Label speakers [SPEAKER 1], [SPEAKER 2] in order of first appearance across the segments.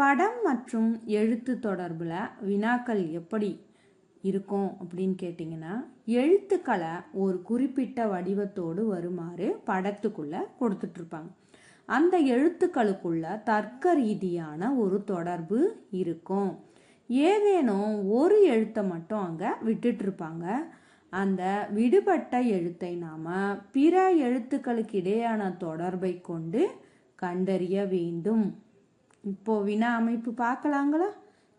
[SPEAKER 1] படம் மற்றும் எழுத்து தொடர்பில் வினாக்கள் எப்படி இருக்கும் அப்படின்னு கேட்டிங்கன்னா எழுத்துக்களை ஒரு குறிப்பிட்ட வடிவத்தோடு வருமாறு படத்துக்குள்ளே கொடுத்துட்ருப்பாங்க. அந்த எழுத்துக்களுக்குள்ள தர்க்க ரீதியான ஒரு தொடர்பு இருக்கும். ஏதேனும் ஒரு எழுத்தை மட்டும் அங்கே விட்டுட்ருப்பாங்க. அந்த விடுபட்ட எழுத்தை நாம் பிற எழுத்துக்களுக்கு இடையான தொடர்பை கொண்டு கண்டறிய வேண்டும். இப்போ வினா அமைப்பு பார்க்கலாங்களா?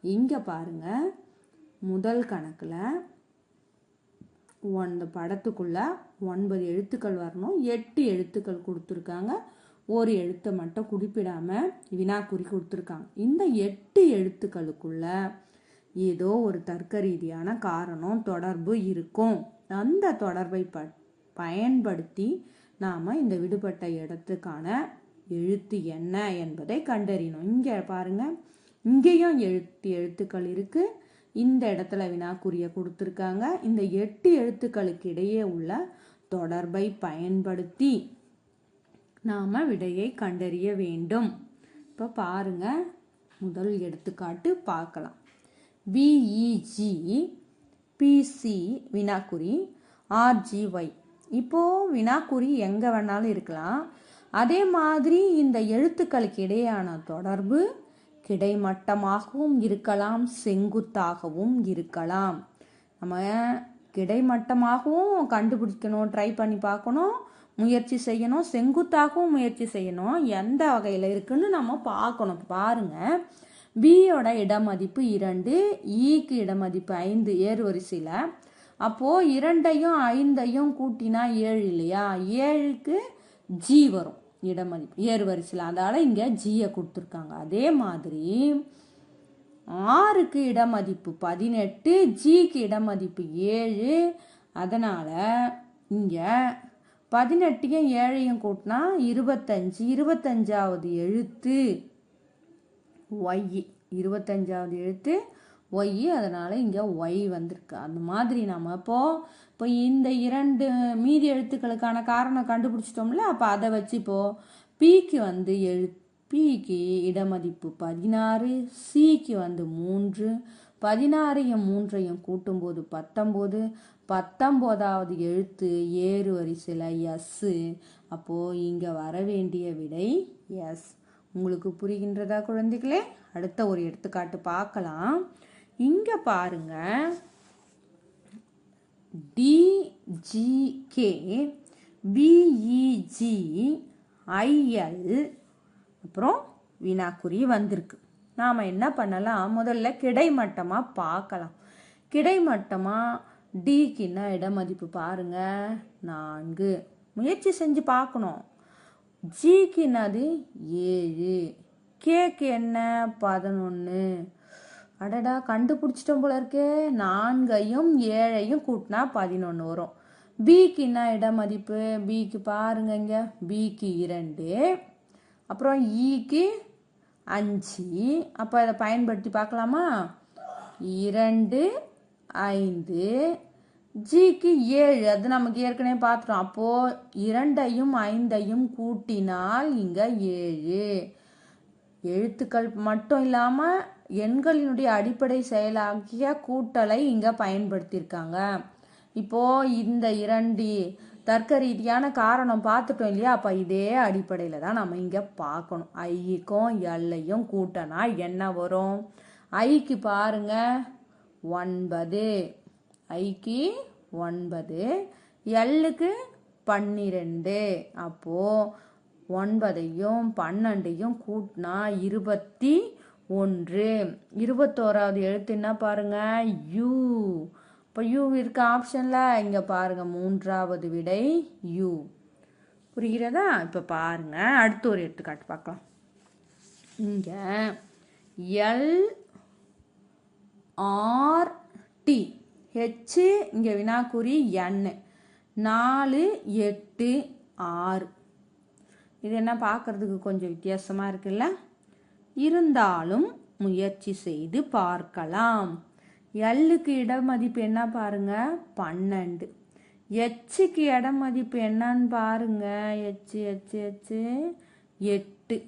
[SPEAKER 1] இங்கே பாருங்க. முதல் கணக்கில் இந்த படத்துக்குள்ள ஒன்பது எழுத்துக்கள் வரணும். எட்டு எழுத்துக்கள் கொடுத்துருக்காங்க. ஒரு எழுத்தை மட்டும் குறிப்பிடாம வினாக்குறி கொடுத்துருக்காங்க. இந்த எட்டு எழுத்துக்களுக்குள்ள ஏதோ ஒரு தர்க்க ரீதியான காரணம் தொடர்பு இருக்கும். அந்த தொடர்பை ப பயன்படுத்தி நாம் இந்த விடுபட்ட இடத்துக்கான எழுத்து என்ன என்பதை கண்டறியணும். இங்கே பாருங்க. இங்கேயும் எழுத்து எழுத்துக்கள் இருக்கு. இந்த இடத்துல வினாக்குரிய கொடுத்துருக்காங்க. இந்த எட்டு எழுத்துக்களுக்கு இடையே உள்ள தொடர்பை பயன்படுத்தி நாம் விடையை கண்டறிய வேண்டும். இப்போ பாருங்க. முதல் எடுத்துக்காட்டு பார்க்கலாம். பிஇஜி பிசி வினாக்குறி ஆர்ஜிஒய் இப்போ வினாக்குறி எங்கே வேணாலும் இருக்கலாம். அதே மாதிரி இந்த எழுத்துக்களுக்கு இடையான தொடர்பு கிடைமட்டமாகவும் இருக்கலாம் செங்குத்தாகவும் இருக்கலாம். நம்ம கிடைமட்டமாகவும் கண்டுபிடிக்கணும் ட்ரை பண்ணி பார்க்கணும் முயற்சி செய்யணும் செங்குத்தாகவும் முயற்சி செய்யணும் எந்த வகையில் இருக்குன்னு நம்ம பார்க்கணும். பாருங்க பியோட இடமதிப்பு இரண்டு e ஈக்கு இடமதிப்பு ஐந்து ஏறு வரிசையில். அப்போது இரண்டையும் ஐந்தையும் கூட்டினா ஏழு இல்லையா? ஏழுக்கு ஜி வரும். இடமதிப்பு ஏறு வரிசையில் அதால் இங்கே ஜியை கொடுத்துருக்காங்க. அதே மாதிரி ஆறுக்கு இடமதிப்பு பதினெட்டு ஜிக்கு இடமதிப்பு ஏழு. அதனால் இங்கே பதினெட்டையும் ஏழையும் கூட்டினா இருபத்தஞ்சு. இருபத்தஞ்சாவது எழுத்து ஒய் இருபத்தஞ்சாவது எழுத்து ஒய் அதனால் இங்கே ஒய் வந்திருக்கு. அந்த மாதிரி நம்ம இப்போது இப்போ இந்த இரண்டு மீதி எழுத்துக்களுக்கான காரணம் கண்டுபிடிச்சிட்டோம்ல அப்போ அதை வச்சு இப்போது பிக்கு வந்து எழு பிக்கு இடமதிப்பு பதினாறு சிக்கு வந்து மூன்று பதினாறையும் மூன்றையும் கூட்டும்போது பத்தொம்போது பத்தொம்போதாவது எழுத்து ஏறு வரிசையில் எஸ்ஸு அப்போது இங்கே வர வேண்டிய விடை எஸ் உங்களுக்கு புரிகின்றதா குழந்தைகளே? அடுத்த ஒரு எடுத்துக்காட்டு பார்க்கலாம். இங்கே பாருங்க. டிஜிகே பிஇஜி ஐஎல் அப்புறம் வினாக்குறி வந்திருக்கு. நாம் என்ன பண்ணலாம்? முதல்ல கிடைமட்டமாக பார்க்கலாம். கிடைமட்டமாக டிக்குன்னா இட இடமதிப்பு பாருங்க. நான்கு. முயற்சி செஞ்சு பார்க்கணும். ஜிக்கு என்னது ஏழு. கேக்கு என்ன? பதினொன்று அடடா கண்டுபிடிச்சிட்டோம் போல இருக்கே. நான்கையும் ஏழையும் கூட்டினா பதினொன்று வரும். பிக்கு என்ன இடமதிப்பு? பிக்கு பாருங்க இங்க. பிக்கு இரண்டு. அப்புறம் ஈக்கு அஞ்சு. அப்போ இதை பயன்படுத்தி பார்க்கலாமா? இரண்டு ஐந்து. ஜிக்கு ஏழு. அது நமக்கு ஏற்கனவே பார்த்துட்டோம். அப்போது இரண்டையும் ஐந்தையும் கூட்டினால் இங்கே ஏழு. எழுத்துக்கள் மட்டும் இல்லாமல் எண்களினுடைய அடிப்படை செயலாகிய கூட்டலை இங்கே பயன்படுத்தியிருக்காங்க. இப்போது இந்த இரண்டு தர்க்க ரீதியான காரணம் பார்த்துட்டோம் இல்லையா? அப்போ இதே அடிப்படையில் தான் நம்ம இங்கே பார்க்கணும். ஐக்கும் எல்லையும் கூட்டனா என்ன வரும்? ஐக்கு பாருங்க ஒன்பது. ஐக்கு ஒன்பது எல்லுக்கு பன்னிரெண்டு. அப்போது ஒன்பதையும் பன்னெண்டையும் கூட்டினா இருபத்தி ஒன்று. இருபத்தோராவது எழுத்து என்ன பாருங்க? யூ இப்போ யூ இருக்க ஆப்ஷனில் இங்கே பாருங்க மூன்றாவது விடை யூ புரிகிறதா? இப்போ பாருங்க. அடுத்த ஒரு எடுத்துக்காட்டு பார்க்கலாம். இங்கே எல் ஆர் டி ஹெச்சு இங்கே வினாக்குறி என் நாலு எட்டு ஆறு. இது என்ன பார்க்கறதுக்கு கொஞ்சம் வித்தியாசமாக இருக்குல்ல? இருந்தாலும் முயற்சி செய்து பார்க்கலாம். எல்லுக்கு இட மதிப்பு என்ன பாருங்க? பன்னெண்டு. எச்சுக்கு இட மதிப்பு என்னன்னு பாருங்க. எச்சு எச்சு எச்சு. எட்டு.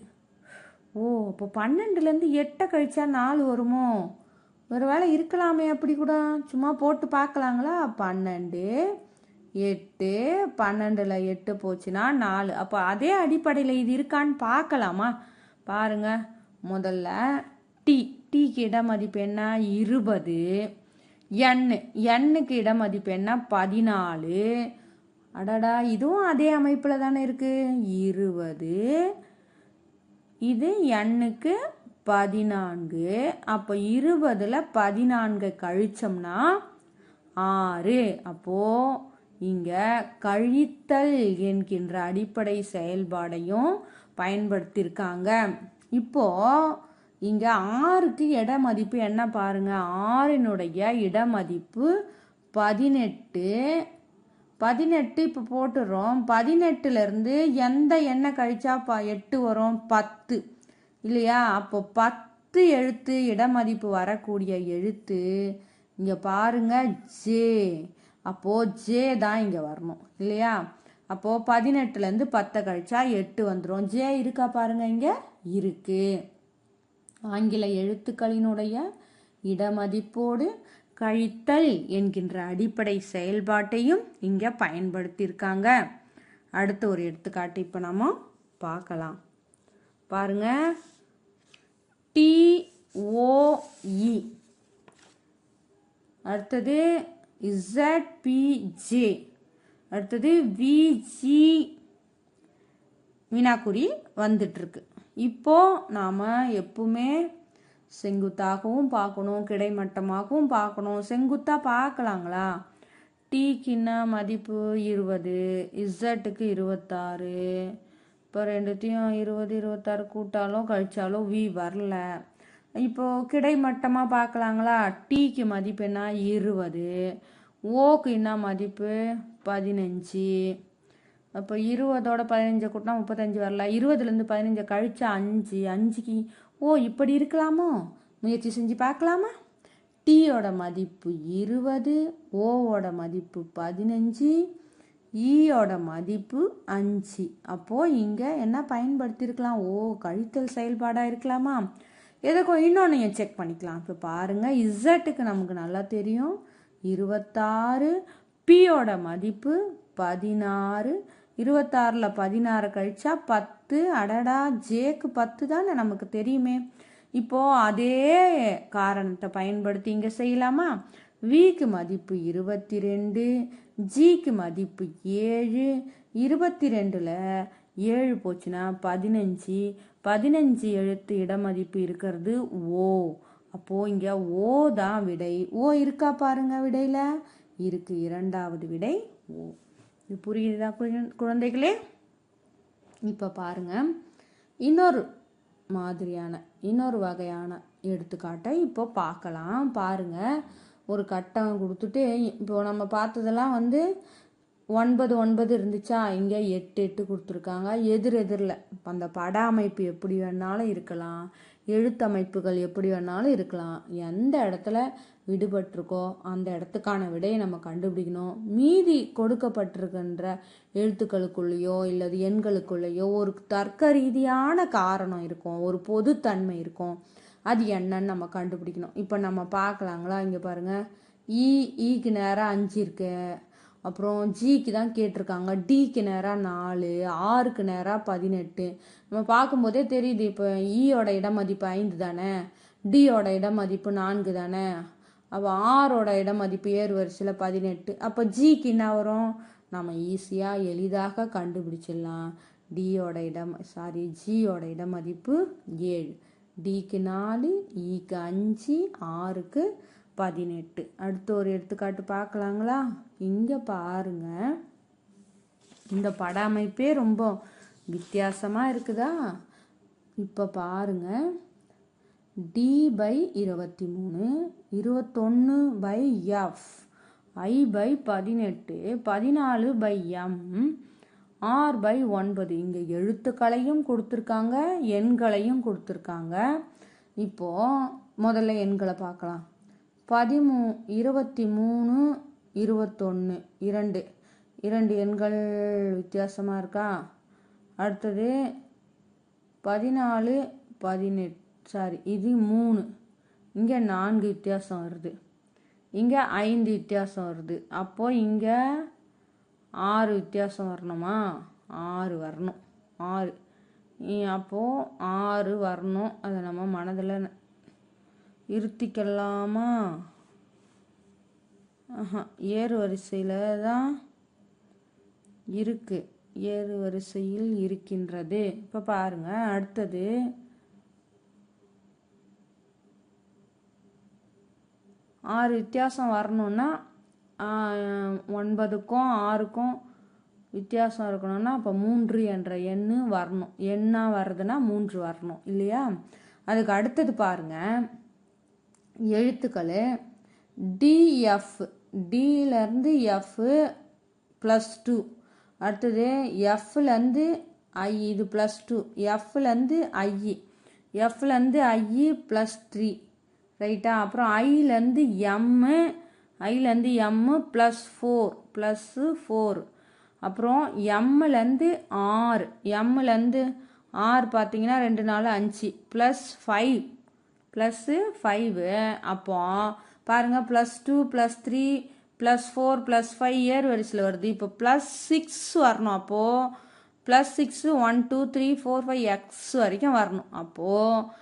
[SPEAKER 1] ஓ இப்போ பன்னெண்டுலேருந்து எட்டை கழிச்சா நாலு வருமோ? ஒரு வேளை இருக்கலாமே அப்படி கூட. சும்மா போட்டு பார்க்கலாங்களா? பன்னெண்டு எட்டு. பன்னெண்டில் எட்டு போச்சுன்னா நாலு. அப்போ அதே அடிப்படையில் இது இருக்கான்னு பார்க்கலாமா? பாருங்கள் முதல்ல டி டீக்கு இட மதிப்பு என்ன? இருபது. எண்ணு எண்ணுக்கு இட மதிப்பு என்ன? பதினாலு. அடடா இதுவும் அதே அமைப்பில் தானே இருக்கு. இருபது. இது எண்ணுக்கு பதினான்கு. அப்போ இருபதில் பதினான்கு கழிச்சோம்னா ஆறு. அப்போது இங்கே கழித்தல் என்கின்ற அடிப்படை செயல்பாடையும் பயன்படுத்தியிருக்காங்க. இப்போது இங்கே ஆறுக்கு இட மதிப்பு என்ன பாருங்க? ஆறினுடைய இட மதிப்பு பதினெட்டு. பதினெட்டு இப்போ போட்டுடுறோம் பதினெட்டுலேருந்து எந்த எண்ணெய் கழிச்சா ப எட்டு வரும்? பத்து. இல்லையா? அப்போ பத்து எழுத்து இடமதிப்பு வரக்கூடிய எழுத்து இங்கே பாருங்க ஜே. அப்போது ஜே தான் இங்கே வரணும். இல்லையா? அப்போது பதினெட்டுலேருந்து பத்தை கழிச்சா எட்டு வந்துடும் ஜே இருக்கா பாருங்க இங்கே. இருக்கு. ஆங்கில எழுத்துக்களினுடைய இடமதிப்போடு கழித்தல் என்கின்ற அடிப்படை செயல்பாட்டையும் இங்கே பயன்படுத்தியிருக்காங்க. அடுத்த ஒரு எடுத்துக்காட்டு இப்போ நம்ம பார்க்கலாம். பாருங்க. டிஓஇ அடுத்தது இசட்பிஜே அடுத்தது விஜி வினாக்குறி வந்துட்டுருக்கு. இப்போது நாம் எப்பவுமே செங்குத்தாகவும் பார்க்கணும் கிடைமட்டமாகவும் பார்க்கணும். செங்குத்தாக பார்க்கலாங்களா? டீக்கின்ன மதிப்பு இருபது இசட்டுக்கு இருபத்தாறு. இப்போ ரெண்டுத்தையும் இருபது இருபத்தாறு கூட்டாலும் கழிச்சாலும் வி வரல. இப்போது கிடைமட்டமாக பார்க்கலாங்களா? டீக்கு மதிப்பு என்ன? இருபது. ஓக்கு என்ன மதிப்பு? பதினஞ்சு. அப்போ இருபதோட பதினஞ்சை கூட்டினா முப்பத்தஞ்சு வரல. இருபதுலேருந்து பதினஞ்சை கழிச்சா அஞ்சு. அஞ்சுக்கு ஓ இப்படி இருக்கலாமோ? முயற்சி செஞ்சு பார்க்கலாமா? டீயோட மதிப்பு இருபது ஓவோட மதிப்பு பதினஞ்சு ஈயோட மதிப்பு அஞ்சு. அப்போது இங்கே என்ன பயன்படுத்தியிருக்கலாம் ஓ கழித்தல் செயல்பாடாக இருக்கலாமா? எதுக்கும் இன்னொன்று செக் பண்ணிக்கலாம். இப்போ பாருங்கள் இசட்டுக்கு நமக்கு நல்லா தெரியும். இருபத்தாறு பியோட மதிப்பு பதினாறு. இருபத்தாறில் பதினாறு கழிச்சா பத்து. அடடா ஜேக்கு பத்து தானே நமக்கு தெரியுமே. இப்போ அதே காரணத்தை பயன்படுத்தி இங்கே செய்யலாமா? விக்கு மதிப்பு இருபத்தி ரெண்டு ஜிக்கு மதிப்பு ஏழு. இருபத்தி ரெண்டில் ஏழு போச்சுன்னா பதினஞ்சு. பதினஞ்சு எழுத்து இடமதிப்பு இருக்கிறது ஓ அப்போது இங்கே ஓ தான் விடை. ஓ இருக்கா பாருங்க விடையில்? இருக்கு. இரண்டாவது விடை ஓ. இது புரியுதா குழந்தைகளே? இப்போ பாருங்க. இன்னொரு மாதிரியான இன்னொரு வகையான எடுத்துக்காட்டை இப்போ பார்க்கலாம். பாருங்க. ஒரு கட்டம் கொடுத்துட்டு இப்போ நம்ம பார்த்ததெல்லாம் வந்து ஒன்பது ஒன்பது இருந்துச்சா? இங்கே எட்டு எட்டு கொடுத்துருக்காங்க. எதிர் எதிரில். அந்த பட அமைப்பு எப்படி வேணாலும் இருக்கலாம். எழுத்தமைப்புகள் எப்படி வேணாலும் இருக்கலாம். எந்த இடத்துல விடுபட்டிருக்கோ அந்த இடத்துக்கான விடையை நம்ம கண்டுபிடிக்கணும். மீதி கொடுக்கப்பட்டிருக்கின்ற எழுத்துக்களுக்குள்ளேயோ இல்லது எண்களுக்குள்ளேயோ ஒரு தர்க்க ரீதியான காரணம் இருக்கும் ஒரு பொதுத்தன்மை இருக்கும். அது என்னன்னு நம்ம கண்டுபிடிக்கணும். இப்போ நம்ம பார்க்கலாங்களா? இங்கே பாருங்க. ஈ ஈக்கு நேரம் அஞ்சு இருக்குது அப்புறம் ஜிக்கு தான் கேட்டிருக்காங்க. டிக்கு நேராக நாலு ஆறுக்கு நேராக பதினெட்டு. நம்ம பார்க்கும்போதே தெரியுது இப்போ ஈயோட e இடமதிப்பு ஐந்து தானே? டியோட இடமதிப்பு நான்கு தானே? அப்போ ஆரோட இடமதிப்பு ஏறு வரிசையில் பதினெட்டு. அப்போ ஜிக்கு என்ன வரும்? நம்ம ஈஸியாக எளிதாக கண்டுபிடிச்சிடலாம். டியோட இடம் சாரி ஜியோட இடமதிப்பு ஏழு. டிக்கு நாலு e ஈக்கு அஞ்சு ஆறுக்கு பதினெட்டு. அடுத்து ஒரு எடுத்துக்காட்டு பார்க்கலாங்களா? இங்கே பாருங்க. இந்த பட அமைப்பே ரொம்ப வித்தியாசமாக இருக்குதா? இப்போ பாருங்க. டி பை இருபத்தி மூணு இருபத்தொன்று பை எஃப் ஐ பை பதினெட்டு பதினாலு பை எம் ஆர் பை ஒன்பது. இங்கே எழுத்துக்களையும் கொடுத்துருக்காங்க எண்களையும் கொடுத்துருக்காங்க. இப்போது முதல்ல எண்களை பார்க்கலாம். பதிமூ இருபத்தி மூணு இருபத்தொன்று இரண்டு. இரண்டு எண்கள் வித்தியாசமாக இருக்கா? அடுத்தது பதினாலு பதினெட்டு சாரி இது மூணு. இங்கே நான்கு வித்தியாசம் வருது. இங்கே ஐந்து வித்தியாசம் வருது. அப்போது இங்கே ஆறு வித்தியாசம் வரணுமா? ஆறு வரணும். ஆறு. அப்போது ஆறு வரணும். அதை நம்ம மனதில் இருத்திக்கலாமா ஏறு வரிசையில் தான் இருக்கு. ஏறு வரிசையில் இருக்கின்றது. இப்போ பாருங்க அடுத்தது. ஆறு வித்தியாசம் வரணும்னா ஒன்பதுக்கும் ஆறுக்கும் வித்தியாசம் இருக்கணும்னா அப்போ மூன்று என்ற எண்ணு வரணும். எண்ணாக வர்றதுன்னா மூன்று வரணும் இல்லையா? அதுக்கு அடுத்தது பாருங்க. எழுத்துக்கள் டிஎஃப் டியிலேருந்து எஃப் ப்ளஸ் டூ அடுத்தது எஃப்லேருந்து ஐ இது ப்ளஸ் டூ எஃப்லேருந்து ஐஇ எஃப்லேருந்து ஐஇ ப்ளஸ் த்ரீ ரைட்டா அப்புறம் ஐலேருந்து M ஐலேருந்து M plus four plus four அப்புறம் எம்முலேருந்து ஆறு எம்முலேருந்து ஆறு பார்த்தீங்கன்னா ரெண்டு நாலு அஞ்சு. ப்ளஸ் ஃபைவ் ப்ளஸ்ஸு ஃபைவு அப்போ பாருங்கள் plus two plus three plus four plus five year வரிசையில் வருது. இப்போ ப்ளஸ் சிக்ஸ் வரணும். அப்போது plus six one two three four five X வரைக்கும் வரணும். அப்போது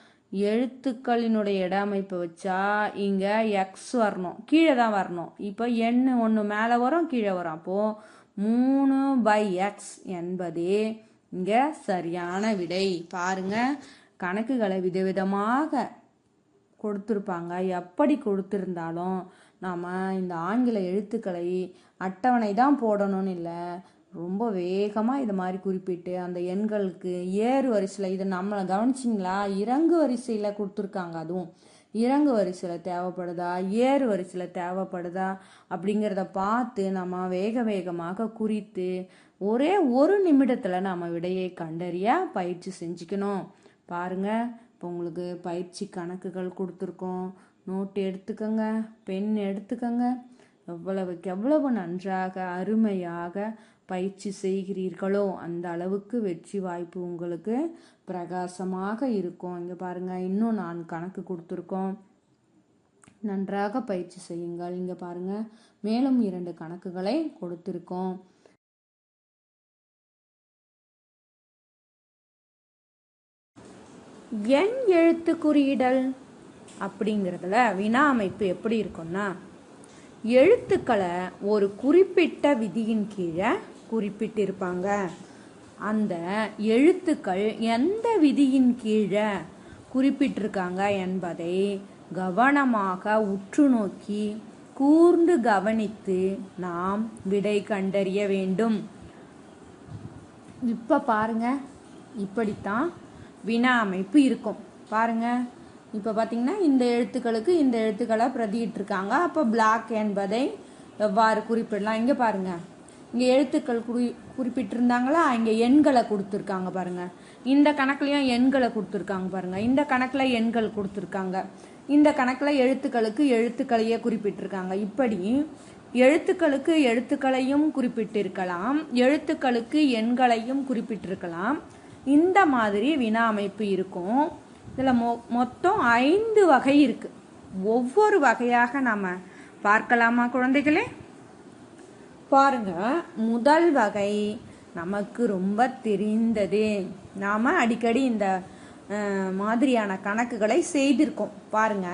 [SPEAKER 1] எழுத்துக்களினுடைய இடமைப்பை வச்சா இங்கே எக்ஸ் வரணும். கீழே தான் வரணும். இப்போ எண் ஒன்று மேலே வரும் கீழே வரும். அப்போது மூணு பை எக்ஸ் என்பதே இங்கே சரியான விடை. பாருங்க கணக்குகளை விதவிதமாக கொடுத்துருப்பாங்க. எப்படி கொடுத்துருந்தாலும் நாம் இந்த ஆங்கில எழுத்துக்களை அட்டவணை தான் போடணும்னு இல்லை. ரொம்ப வேகமாக இது மாதிரி குறிப்பிட்டு அந்த எண்களுக்கு ஏறு வரிசையில் இதை நம்மளை கவனிச்சிங்களா? இறங்கு வரிசையில் கொடுத்துருக்காங்க அதுவும். இறங்கு வரிசையில் தேவைப்படுதா? ஏறு வரிசையில் தேவைப்படுதா? அப்படிங்கிறத பார்த்து நம்ம வேக வேகமாக குறித்து ஒரே ஒரு நிமிடத்தில் நம்ம விடையை கண்டறிய பயிற்சி செஞ்சுக்கணும். பாருங்க. இப்போ உங்களுக்கு பயிற்சி கணக்குகள் கொடுத்துருக்கோம். நோட் எடுத்துக்கோங்க பென் எடுத்துக்கோங்க. எவ்வளவுக்கு எவ்வளவு நன்றாக அருமையாக பயிற்சி செய்கிறீர்களோ அந்த அளவுக்கு வெற்றி வாய்ப்பு உங்களுக்கு பிரகாசமாக இருக்கும். இங்கே பாருங்கள் இன்னும் நான் கணக்கு கொடுத்துருக்கோம். நன்றாக பயிற்சி செய்யுங்கள். இங்கே பாருங்கள் மேலும் இரண்டு கணக்குகளை கொடுத்துருக்கோம். எண் எழுத்து குறியிடல் அப்படிங்கிறதுல வினா அமைப்பு எப்படி இருக்கும்னா எழுத்துக்களை ஒரு குறிப்பிட்ட விதியின் கீழே குறிப்பிட்டிருப்பாங்க. அந்த எழுத்துக்கள் எந்த விதியின் கீழே குறிப்பிட்டிருக்காங்க என்பதை கவனமாக உற்று நோக்கி கூர்ந்து கவனித்து நாம் விடை கண்டறிய வேண்டும். இப்போ பாருங்க இப்படித்தான் வினா அமைப்பு இருக்கும். பாருங்க. இப்போ பார்த்தீங்கன்னா இந்த எழுத்துக்களுக்கு இந்த எழுத்துக்களை பிரதியிட்டிருக்காங்க. அப்போ பிளாக் என்பதை எவ்வாறு குறிப்பிடலாம்? இங்கே பாருங்க. இங்கே எழுத்துக்கள் குறி குறிப்பிட்டிருந்தாங்களா? இங்கே எண்களை கொடுத்துருக்காங்க பாருங்க. இந்த கணக்குலையும் எண்களை கொடுத்துருக்காங்க பாருங்க. இந்த கணக்கில் எண்கள் கொடுத்துருக்காங்க. இந்த கணக்கில் எழுத்துக்களுக்கு எழுத்துக்களையே குறிப்பிட்டிருக்காங்க. இப்படி எழுத்துக்களுக்கு எழுத்துக்களையும் குறிப்பிட்டிருக்கலாம். எழுத்துக்களுக்கு எண்களையும் குறிப்பிட்டிருக்கலாம். இந்த மாதிரி வினா அமைப்பு இருக்கும். இதில் மொ மொத்தம் ஐந்து வகை இருக்குது ஒவ்வொரு வகையாக நாம் பார்க்கலாமா குழந்தைகளே? பாருங்க முதல் வகை நமக்கு ரொம்ப தெரிந்தது. நாம் அடிக்கடி இந்த மாதிரியான கணக்குகளை செய்திருக்கோம். பாருங்க.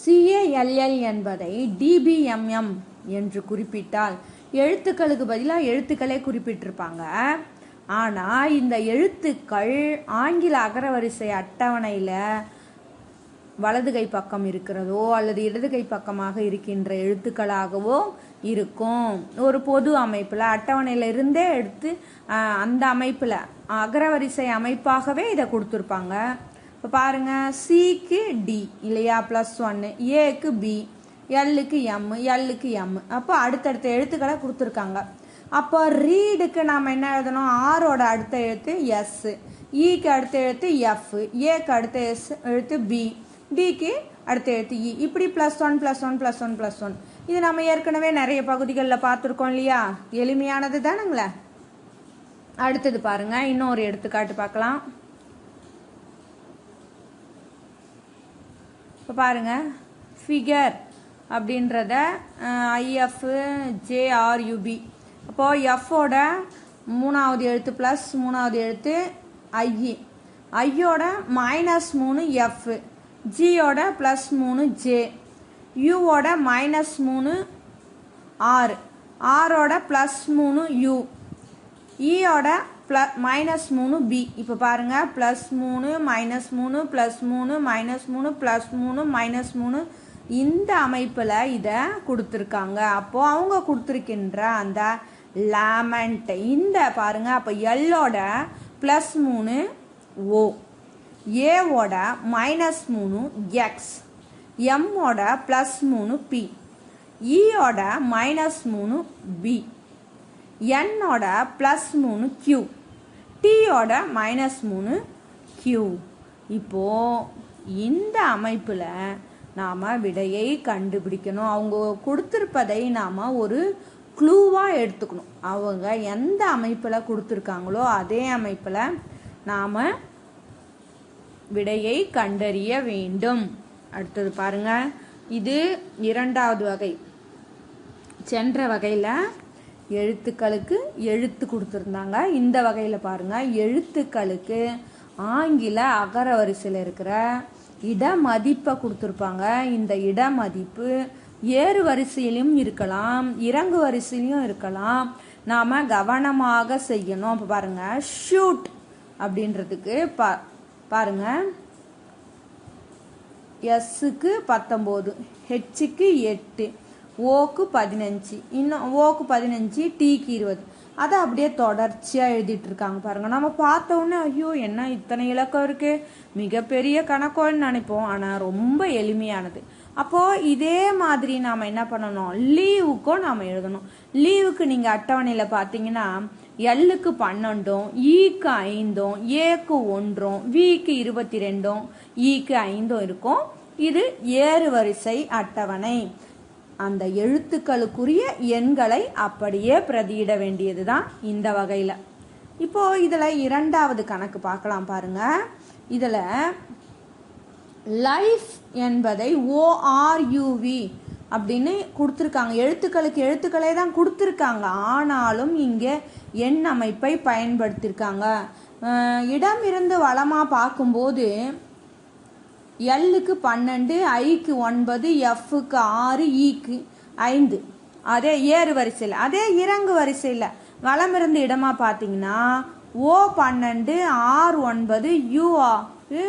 [SPEAKER 1] சிஏஎல்எல் என்பதை டிபிஎம்எம் என்று குறிப்பிட்டால் எழுத்துக்களுக்கு பதிலாக எழுத்துக்களே குறிப்பிட்டிருப்பாங்க. ஆனால் இந்த எழுத்துக்கள் ஆங்கில அகரவரிசை அட்டவணையில் வலது கை பக்கம் இருக்கிறதோ அல்லது இடது கை பக்கமாக இருக்கின்ற எழுத்துக்களாகவோ இருக்கும். ஒரு பொது அமைப்பில் அட்டவணையில இருந்தே எடுத்து அந்த அமைப்பில் அகரவரிசை அமைப்பாகவே இதை கொடுத்துருப்பாங்க. இப்போ பாருங்கள் சிக்கு டி இல்லையா? ப்ளஸ் ஒன்று ஏக்கு பி எல்லுக்கு எம் எல்லுக்கு எம் அப்போ அடுத்தடுத்த எழுத்துக்களை கொடுத்துருக்காங்க. அப்போ ரீடுக்கு நாம் என்ன எழுதணும்? ஆரோட அடுத்த எழுத்து எஸ்ஸு இக்கு e அடுத்த எழுத்து எஃப் ஏக்கு அடுத்த எஸ் எழுத்து பி டிக்கு அடுத்த எழுத்து இ இப்படி plus one plus one plus one plus one இது நம்ம ஏற்கனவே நிறைய பகுதிகளில் பார்த்துருக்கோம் இல்லையா? எளிமையானது தானுங்களே? அடுத்தது பாருங்க இன்னும் ஒரு எடுத்துக்காட்டு பார்க்கலாம். இப்போ பாருங்க ஃபிகர் அப்படின்றத ஐஎஃப் ஜேஆர்யூபி அப்போது எஃப்போட மூணாவது எழுத்து ப்ளஸ் மூணாவது எழுத்து ஐஇ ஐயோட மைனஸ் மூணு எஃப் ஜியோட ப்ளஸ் மூணு ஜே யூவோட மைனஸ் மூணு ஆர் ஆரோட ப்ளஸ் மூணு யூ இயோட ப்ள மைனஸ் மூணு பி இப்போ பாருங்கள் ப்ளஸ் மூணு மைனஸ் மூணு ப்ளஸ் மூணு மைனஸ் மூணு ப்ளஸ் மூணு மைனஸ் மூணு. இந்த அமைப்பில் இதை கொடுத்துருக்காங்க. அப்போது அவங்க கொடுத்துருக்கின்ற அந்த லேமண்ட். இந்த பாருங்கள் அப்போ எல்லோட ப்ளஸ் மூணு ஓ ஏவோட மைனஸ் மூணு எக்ஸ் எம்மோட ப்ளஸ் மூணு பி இயோட மைனஸ் மூணு பி என்னோட ப்ளஸ் மூணு கியூ டியோட மைனஸ் மூணு கியூ இப்போது இந்த அமைப்பில் நாம் விடையை கண்டுபிடிக்கணும். அவங்க கொடுத்துருப்பதை நாம் ஒரு க்ளூவாக எடுத்துக்கணும். அவங்க எந்த அமைப்பில் கொடுத்துருக்காங்களோ அதே அமைப்பில் நாம் விடையை கண்டறிய வேண்டும். அடுத்தது பாருங்க. இது இரண்டாவது வகை. சென்ற வகையில் எழுத்துக்களுக்கு எழுத்து கொடுத்துருந்தாங்க. இந்த வகையில் பாருங்க. எழுத்துக்களுக்கு ஆங்கில அகர வரிசையில் இருக்கிற இட மதிப்பை கொடுத்துருப்பாங்க. இந்த இடமதிப்பு ஏறு வரிசையிலும் இருக்கலாம் இறங்கு வரிசையிலும் இருக்கலாம். நாம் கவனமாக செய்யணும். அப்போ பாருங்க ஷூட் அப்படின்றதுக்கு பா பாருங்க. எஸ்ஸுக்கு பத்தொம்போது ஹெச்சுக்கு எட்டு ஓக்கு பதினஞ்சு இன்னும் ஓக்கு பதினஞ்சு டீக்கு இருபது. அதை அப்படியே தொடர்ச்சியாக எழுதிட்டு இருக்காங்க பாருங்க. நம்ம பார்த்த உடனே ஐயோ என்ன இத்தனை இலக்கம் இருக்கு? மிகப்பெரிய கணக்கோன்னு நினைப்போம். ஆனால் ரொம்ப எளிமையானது. அப்போது இதே மாதிரி நாம் என்ன பண்ணணும்? லீவுக்கும் நாம் எழுதணும். லீவுக்கு நீங்கள் அட்டவணையில் பார்த்தீங்கன்னா எல்லுக்கு பன்னெண்டும் ஈக்கு ஐந்தும் ஏக்கு ஒன்றும் விக்கு இருபத்தி ரெண்டும் ஈக்கு ஐந்தும் இருக்கும். இது ஏறு வரிசை அட்டவணை. அந்த எழுத்துக்களுக்குரிய எண்களை அப்படியே பிரதியிட வேண்டியது தான் இந்த வகையில். இப்போ இதில் இரண்டாவது கணக்கு பார்க்கலாம் பாருங்க. இதில் லைஃப் என்பதை ஓஆர்யூவி அப்படின்னு கொடுத்துருக்காங்க. எழுத்துக்களுக்கு எழுத்துக்களே தான் கொடுத்துருக்காங்க. ஆனாலும் இங்கே எண் அமைப்பை பயன்படுத்தியிருக்காங்க இடம் இருந்து வளமாக பார்க்கும்போது எல்லுக்கு பன்னெண்டு ஐக்கு ஒன்பது எஃப்க்கு ஆறு e ஈக்கு ஐந்து. அதே ஏறு வரிசையில். அதே இறங்கு வரிசையில் வளம் இருந்து இடமா பார்த்தீங்கன்னா ஓ பன்னெண்டு ஆறு ஒன்பது யூ ஆறு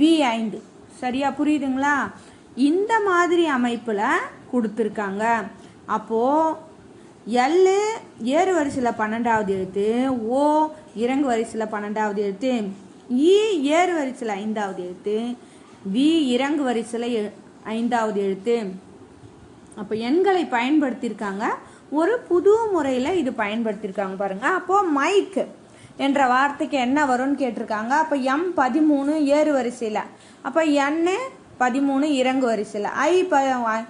[SPEAKER 1] வி ஐந்து. சரியா புரியுதுங்களா? இந்த மாதிரி அமைப்பில் கொடுத்துருக்காங்க. அப்போது எல் ஏறு வரிசையில் பன்னெண்டாவது எழுத்து ஓ இறங்கு வரிசையில் பன்னெண்டாவது எழுத்து இ ஏறு வரிசையில் ஐந்தாவது எழுத்து வி இறங்கு வரிசையில் எ- ஐந்தாவது எழுத்து. அப்போ எண்களை பயன்படுத்தியிருக்காங்க. ஒரு புது முறையில் இது பயன்படுத்தியிருக்காங்க பாருங்கள் அப்போது மைக் என்ற வார்த்தைக்கு என்ன வரும்னு கேட்டிருக்காங்க. அப்போ எம் பதிமூணு ஏறு வரிசையில் அப்போ என்னு பதிமூணு இறங்கு வரிசையில். ஐ ப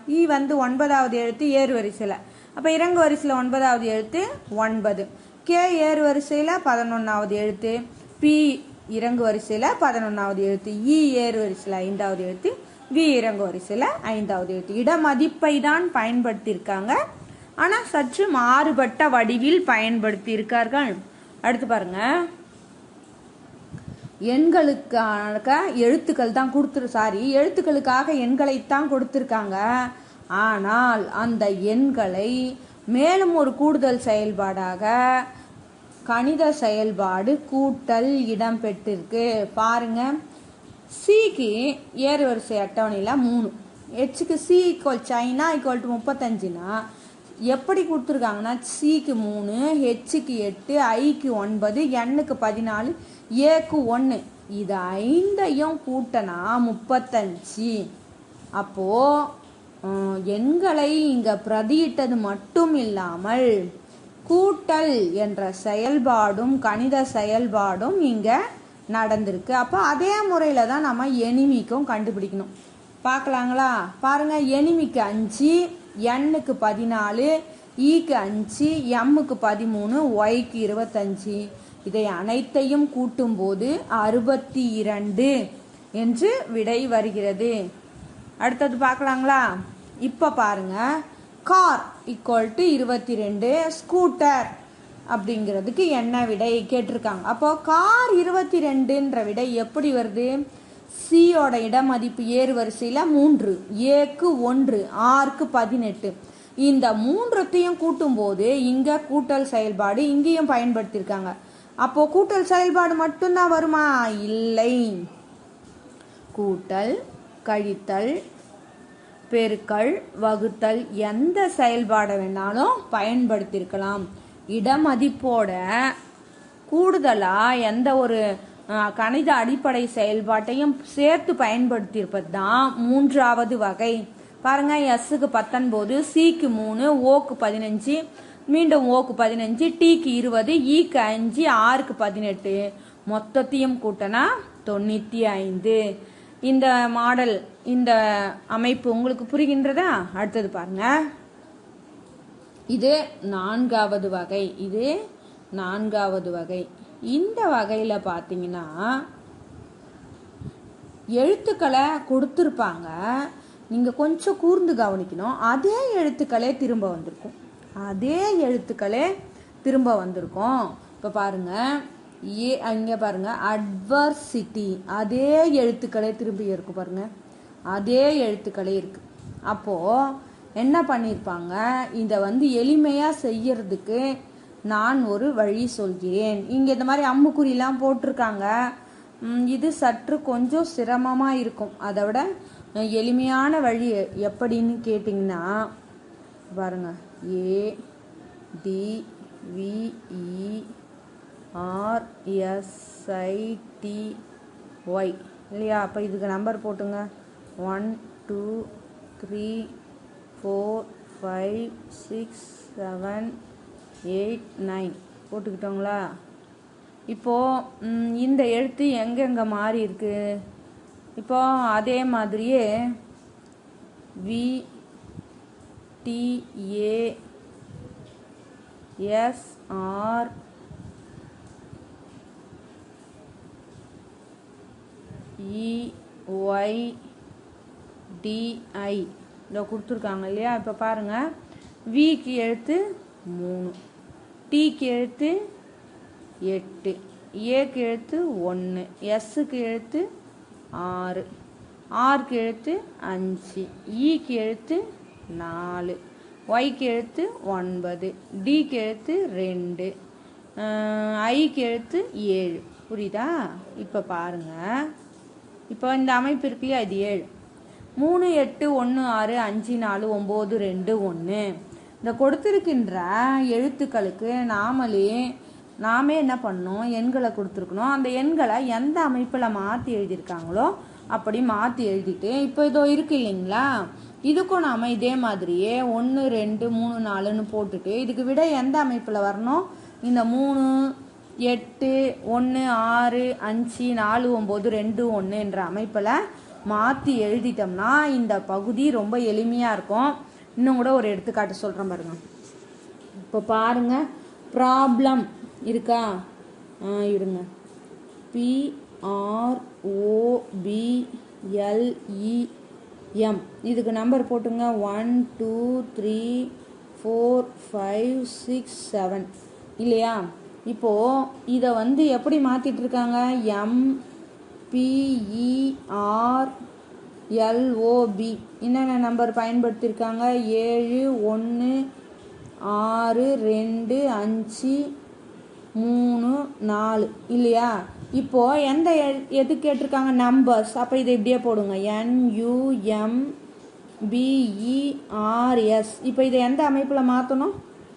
[SPEAKER 1] இ வந்து ஒன்பதாவது எழுத்து ஏறு வரிசையில். அப்போ இறங்கு வரிசையில் ஒன்பதாவது எழுத்து ஒன்பது. கே ஏறு வரிசையில் பதினொன்றாவது எழுத்து. பி இறங்கு வரிசையில் பதினொன்றாவது எழுத்து. இ ஏறு வரிசையில் ஐந்தாவது எழுத்து. வி இறங்கு வரிசையில் ஐந்தாவது எழுத்து. இட மதிப்பை தான் பயன்படுத்தியிருக்காங்க. ஆனால் சற்று மாறுபட்ட வடிவில் பயன்படுத்தியிருக்கார்கள். அடுத்து பாருங்கள் எண்களுக்காக எழுத்துக்கள் தான் கொடுத்துரு சாரி எழுத்துக்களுக்காக எண்களைத்தான் கொடுத்துருக்காங்க. ஆனால் அந்த எண்களை மேலும் ஒரு கூடுதல் செயல்பாடாக கணித செயல்பாடு கூட்டல் இடம் பெற்றிருக்கு பாருங்க சிக்கு ஏறுவரிசை அட்டவணையில் மூணு. ஹெச்சுக்கு சி ஈக்குவல் சைனா ஈக்குவல் டு முப்பத்தஞ்சுனா எப்படி கொடுத்துருக்காங்கன்னா சிக்கு மூணு ஹெச்சுக்கு எட்டு ஐக்கு ஒன்பது எண்ணுக்கு பதினாலு ஏக்கு ஒன்று இது ஐந்தையும் கூட்டனா? முப்பத்தஞ்சு. அப்போது எண்களை இங்கே பிரதியிட்டது மட்டும் இல்லாமல் கூட்டல் என்ற செயல்பாடும் கணித செயல்பாடும் இங்கே நடந்திருக்கு. அப்போ அதே முறையில் தான் நம்ம எனிமிக்கும் கண்டுபிடிக்கணும். பார்க்கலாங்களா? பாருங்க எனிமிக்கு அஞ்சு எண்ணுக்கு பதினாலு ஈக்கு அஞ்சு எம்முக்கு பதிமூணு ஒய்க்கு இருபத்தஞ்சு. இதை அனைத்தையும் கூட்டும்போது அறுபத்தி இரண்டு என்று விடை வருகிறது. அடுத்தது பார்க்கலாங்களா? இப்போ பாருங்க. கார் ஈக்குவல் டு இருபத்தி ரெண்டு ஸ்கூட்டர் அப்படிங்கிறதுக்கு என்ன விடை கேட்டிருக்காங்க. அப்போ கார் இருபத்தி ரெண்டுன்ற விடை எப்படி வருது? சியோட இடமதிப்பு ஏறு வரிசையில் மூன்று ஏக்கு ஒன்று ஆறுக்கு பதினெட்டு. இந்த மூன்றத்தையும் கூட்டும்போது இங்கே கூட்டல் செயல்பாடு இங்கேயும் பயன்படுத்தியிருக்காங்க. அப்போ கூட்டல் செயல்பாடு மட்டும்தான் வருமா? இல்லை. கூட்டல் கழித்தல் பெருக்கல் வகுத்தல் எந்த செயல்பாடை வேணாலும் பயன்படுத்தியிருக்கலாம். இடமதிப்போட கூடுதலாக எந்த ஒரு கணித அடிப்படை செயல்பாட்டையும் சேர்த்து பயன்படுத்தியிருப்பது தான் மூன்றாவது வகை. பாருங்க எஸ்ஸுக்கு பத்தொன்பது சிக்கு மூணு ஓக்கு பதினஞ்சு மீண்டும் ஓக்கு பதினஞ்சு டிக்கு இருபது ஈக்கு அஞ்சு ஆறுக்கு பதினெட்டு. மொத்தத்தையும் கூட்டினா தொண்ணூற்றி ஐந்து. இந்த மாடல் இந்த அமைப்பு உங்களுக்கு புரிகின்றதா? அடுத்தது பாருங்க. இது நான்காவது வகை இது நான்காவது வகை. இந்த வகையில் பார்த்தீங்கன்னா எழுத்துக்களை கொடுத்துருப்பாங்க. நீங்கள் கொஞ்சம் கூர்ந்து கவனிக்கணும். அதே எழுத்துக்களே திரும்ப வந்திருக்கும். அதே எழுத்துக்களே திரும்ப வந்திருக்கும். இப்போ பாருங்க. ஏ அங்கே பாருங்க. அட்வர்சிட்டி அதே எழுத்துக்களே திரும்பி இருக்கு பாருங்க. அதே எழுத்துக்களே இருக்கு. அப்போ என்ன பண்ணியிருப்பாங்க இதை வந்து எளிமையாக செய்யறதுக்கு நான் ஒரு வழி சொல்கிறேன். இங்கே இந்த மாதிரி அம்முக்குறிலாம் போட்டிருக்காங்க. இது சற்று கொஞ்சம் சிரமமாக இருக்கும். அதை விட எளிமையான வழி எப்படின்னு கேட்டிங்கன்னா பாருங்கள் ஏ e, இல்லையா? அப்போ இதுக்கு நம்பர் போட்டுங்க. One two three four five six seven eight nine போட்டுக்கிட்டோங்களா? இப்போது இந்த எழுத்து எங்கெங்கே மாறி இருக்குது இப்போ அதே மாதிரியே V D A S R E Y D I இதை கொடுத்துருக்காங்க இல்லையா? இப்போ பாருங்கள் விக்கு எழுத்து மூணு. டிக்கு எழுத்து எட்டு. ஏக்கு எழுத்து ஒன்று எஸ்ஸுக்கு எழுத்து ஆறு. ஆர்க்கு எழுத்து அஞ்சு. E ஈக்கு எழுத்து நாலு. ஒய்க்கு எழுத்து ஒன்பது. டிக்கு எழுத்து ரெண்டு. ஐக்கு எழுத்து ஏழு. புரியுதா? இப்போ பாருங்கள் இப்போ இந்த அமைப்பு இருக்கு இல்லையா? இது ஏழு. மூணு எட்டு ஒன்று ஆறு அஞ்சு நாலு ஒம்பது ரெண்டு ஒன்று இந்த கொடுத்துருக்கின்ற எழுத்துக்களுக்கு நாமளே நாமே என்ன பண்ணோம் எண்களை கொடுத்துருக்கணும். அந்த எண்களை எந்த அமைப்பில் மாற்றி எழுதியிருக்காங்களோ அப்படி மாற்றி எழுதிட்டு இப்போ இதோ இருக்கு இல்லைங்களா? இதுக்கும் நாம் இதே மாதிரியே ஒன்று ரெண்டு மூணு நாலுன்னு போட்டுட்டு இதுக்கு விட எந்த அமைப்பில் வரணும்? இந்த மூணு எட்டு ஒன்று ஆறு அஞ்சு நாலு ஒம்பது ரெண்டு ஒன்று என்ற அமைப்பில் மாற்றி எழுதிட்டோம்னா இந்த பகுதி ரொம்ப எளிமையாக இருக்கும். இன்னும் கூட ஒரு எடுத்துக்காட்டு சொல்கிறேன் பாருங்க. இப்போ பாருங்க. ப்ராப்ளம் இருக்கா? ஆ இருங்க. எம் இதுக்கு நம்பர் போட்டுங்க. One two three four five six seven இல்லையா? இப்போது இதை வந்து எப்படி மாற்றிட்டுருக்காங்க எம் பிஇஆர் எல்ஓபி e, என்னென்ன நம்பர் பயன்படுத்தியிருக்காங்க ஏழு ஒன்று ஆறு ரெண்டு அஞ்சு மூணு நாலு. இல்லையா? இப்போ எந்த எ- எது கேட்டிருக்காங்க? நம்பர்ஸ் அப்போ இதை இப்படியே போடுங்க. என்யூஎம் பிஇஆர்எஸ் இப்போ இதை எந்த அமைப்பில் மாற்றணும்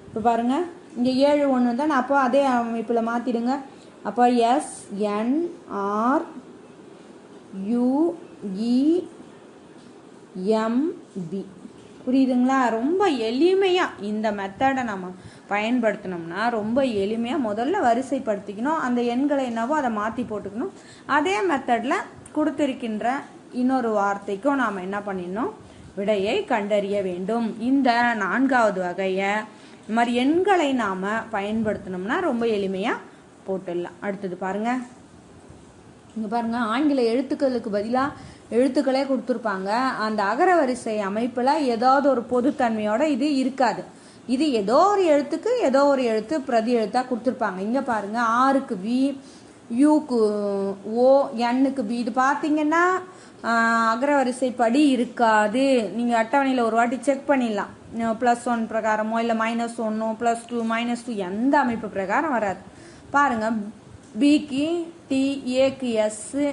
[SPEAKER 1] இப்போ பாருங்க. இங்கே ஏழு ஒன்று தான். அப்போ அதே அமைப்பில் மாற்றிடுங்க அப்போ S N R UE MP e, புரியுதுங்களா? ரொம்ப எளிமையாக இந்த மெத்தடை நம்ம பயன்படுத்தினோம்னா ரொம்ப எளிமையாக முதல்ல வரிசைப்படுத்திக்கணும். அந்த எண்களை என்னவோ அதை மாற்றி போட்டுக்கணும். அதே மெத்தடில் கொடுத்திருக்கின்ற இன்னொரு வார்த்தைக்கும் நாம் என்ன பண்ணிடணும்? விடையை கண்டறிய வேண்டும். இந்த நான்காவது வகையை இந்த மாதிரி எண்களை நாம் பயன்படுத்தினோம்னா ரொம்ப எளிமையாக போட்டுடலாம். அடுத்தது பாருங்கள் இங்கே பாருங்க ஆங்கில எழுத்துக்களுக்கு பதிலாக எழுத்துக்களே கொடுத்துருப்பாங்க. அந்த அகரவரிசை அமைப்பில் ஏதாவது ஒரு பொதுத்தன்மையோட இது இருக்காது. இது ஏதோ ஒரு எழுத்துக்கு ஏதோ ஒரு எழுத்து பிரதி எழுத்தாக கொடுத்துருப்பாங்க. இங்கே பாருங்க. ஆறுக்கு வி யூக்கு ஓ எண்ணுக்கு பி இது பார்த்தீங்கன்னா ஆஹ், அகரவரிசைப்படி இருக்காது. நீங்கள் அட்டவணையில் ஒரு வாட்டி செக் பண்ணிடலாம். ப்ளஸ் ஒன் பிரகாரமோ இல்லை மைனஸ் ஒன்னோ ப்ளஸ் டூ மைனஸ் டூ எந்த அமைப்பு பிரகாரம் வராது. பாருங்கள் பிக்கு டி ஏக்கு எஸ்ஸு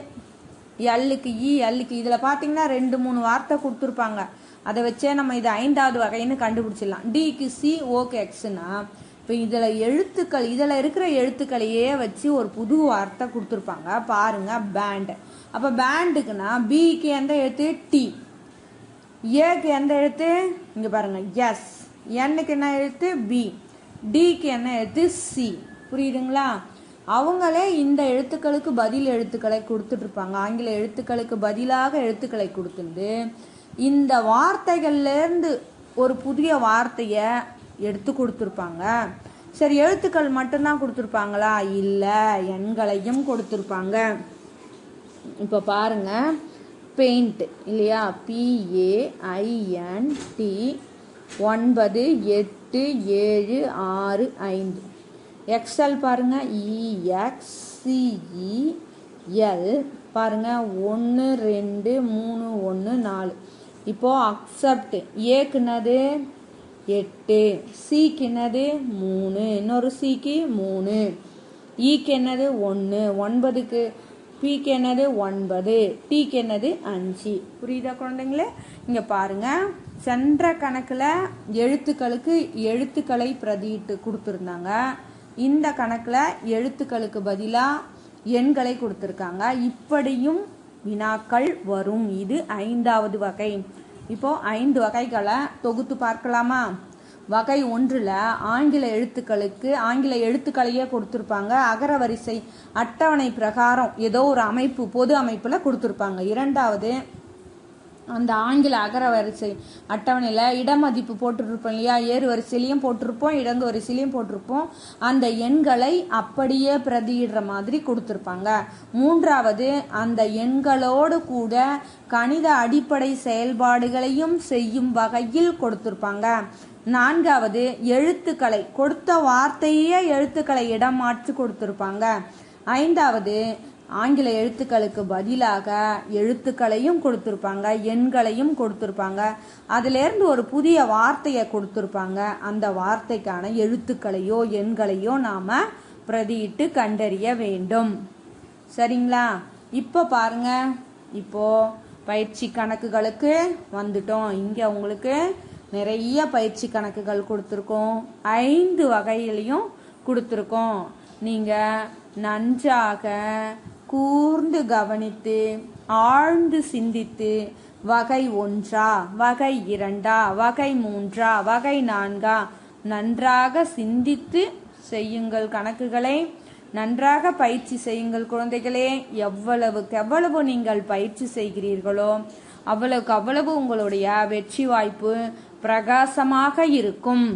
[SPEAKER 1] எல்லுக்கு இ எல்லுக்கு இதில் பார்த்தீங்கன்னா ரெண்டு மூணு வார்த்தை கொடுத்துருப்பாங்க. அதை வச்சே நம்ம இது ஐந்தாவது வகைன்னு கண்டுபிடிச்சிடலாம். டிக்கு சி ஓக்கு எக்ஸ்னா இப்போ இதில் எழுத்துக்கள் இதில் இருக்கிற எழுத்துக்களையே வச்சு ஒரு புது வார்த்தை கொடுத்துருப்பாங்க. பாருங்கள் பேண்டு அப்போ பேண்டுக்குன்னா பிக்கு எந்த எழுத்து? டி ஏக்கு எந்த எழுத்து? இங்கே பாருங்கள் எஸ் என்னுக்கு என்ன எழுத்து? பி டிக்கு என்ன எழுத்து? சி புரியுதுங்களா? அவங்களே இந்த எழுத்துக்களுக்கு பதில் எழுத்துக்களை கொடுத்துட்ருப்பாங்க. ஆங்கில எழுத்துக்களுக்கு பதிலாக எழுத்துக்களை கொடுத்துட்டு இந்த வார்த்தைகள்லேருந்து ஒரு புதிய வார்த்தையை எடுத்து கொடுத்துருப்பாங்க. சரி எழுத்துக்கள் மட்டும்தான் கொடுத்துருப்பாங்களா? இல்லை எண்களையும் கொடுத்துருப்பாங்க. இப்போ பாருங்க. பெயிண்ட் இல்லையா? பிஏஐஎன்டி ஒன்பது எட்டு ஏழு ஆறு ஐந்து. எக்ஸ்எல் பாருங்க. E, இஎக்ஸ்சிஇஎல் e, பாருங்கள் ஒன்று ரெண்டு மூணு ஒன்று நாலு. இப்போ அக்செப்ட் ஏக்குனது எட்டு. சிக்கு என்னது? மூணு. இன்னொரு சிக்கு மூணு. E இக்கு என்னது? ஒன்று ஒன்பதுக்கு பிக்கு என்னது? ஒன்பது. டீக்கு என்னது? அஞ்சு. புரியுதா குழந்தைங்களே? இங்கே பாருங்க. சென்ற கணக்கில் எழுத்துக்களுக்கு எழுத்துக்களை பிரதியிட்டு கொடுத்துருந்தாங்க. இந்த கணக்கில் எழுத்துக்களுக்கு பதிலாக எண்களை கொடுத்துருக்காங்க. இப்படியும் வினாக்கள் வரும். இது ஐந்தாவது வகை. இப்போ ஐந்து வகைகளை தொகுத்து பார்க்கலாமா? வகை ஒன்றில் ஆங்கில எழுத்துக்களுக்கு ஆங்கில எழுத்துக்களையே கொடுத்துருப்பாங்க. அகரவரிசை அட்டவணை பிரகாரம் ஏதோ ஒரு அமைப்பு பொது அமைப்பில் கொடுத்துருப்பாங்க. இரண்டாவது அந்த ஆங்கில அகரவரிசை அட்டவணையில் இடமதிப்பு போட்டுருப்போம் இல்லையா? ஏறு வரிசையிலையும் போட்டிருப்போம் இடங்கு வரிசையிலையும் போட்டிருப்போம். அந்த எண்களை அப்படியே பிரதியிடுற மாதிரி கொடுத்துருப்பாங்க. மூன்றாவது அந்த எண்களோடு கூட கணித அடிப்படை செயல்பாடுகளையும் செய்யும் வகையில் கொடுத்துருப்பாங்க. நான்காவது எழுத்துக்களை கொடுத்த வார்த்தையே எழுத்துக்களை இடம் மாற்றி கொடுத்துருப்பாங்க. ஐந்தாவது ஆங்கில எழுத்துக்களுக்கு பதிலாக எழுத்துக்களையும் கொடுத்துருப்பாங்க எண்களையும் கொடுத்துருப்பாங்க. அதிலேருந்து ஒரு புதிய வார்த்தையை கொடுத்துருப்பாங்க. அந்த வார்த்தைக்கான எழுத்துக்களையோ எண்களையோ நாம் பிரதியிட்டு கண்டறிய வேண்டும். சரிங்களா? இப்போ பாருங்க. இப்போ பயிற்சி கணக்குகளுக்கு வந்துட்டோம். இங்கே உங்களுக்கு நிறைய பயிற்சி கணக்குகள் கொடுத்துருக்கோம். ஐந்து வகையிலையும் கொடுத்துருக்கோம். நீங்கள் நன்றாக கூர்ந்து கவனித்து ஆழ்ந்து சிந்தித்து வகை ஒன்றா வகை இரண்டா வகை மூன்றா வகை நான்கா நன்றாக சிந்தித்து செய்யுங்கள் கணக்குகளை நன்றாக பயிற்சி செய்யுங்கள் குழந்தைகளே. எவ்வளவுக்கு எவ்வளவு நீங்கள் பயிற்சி செய்கிறீர்களோ அவ்வளவுக்கு அவ்வளவு உங்களுடைய வெற்றி வாய்ப்பு பிரகாசமாக இருக்கும்.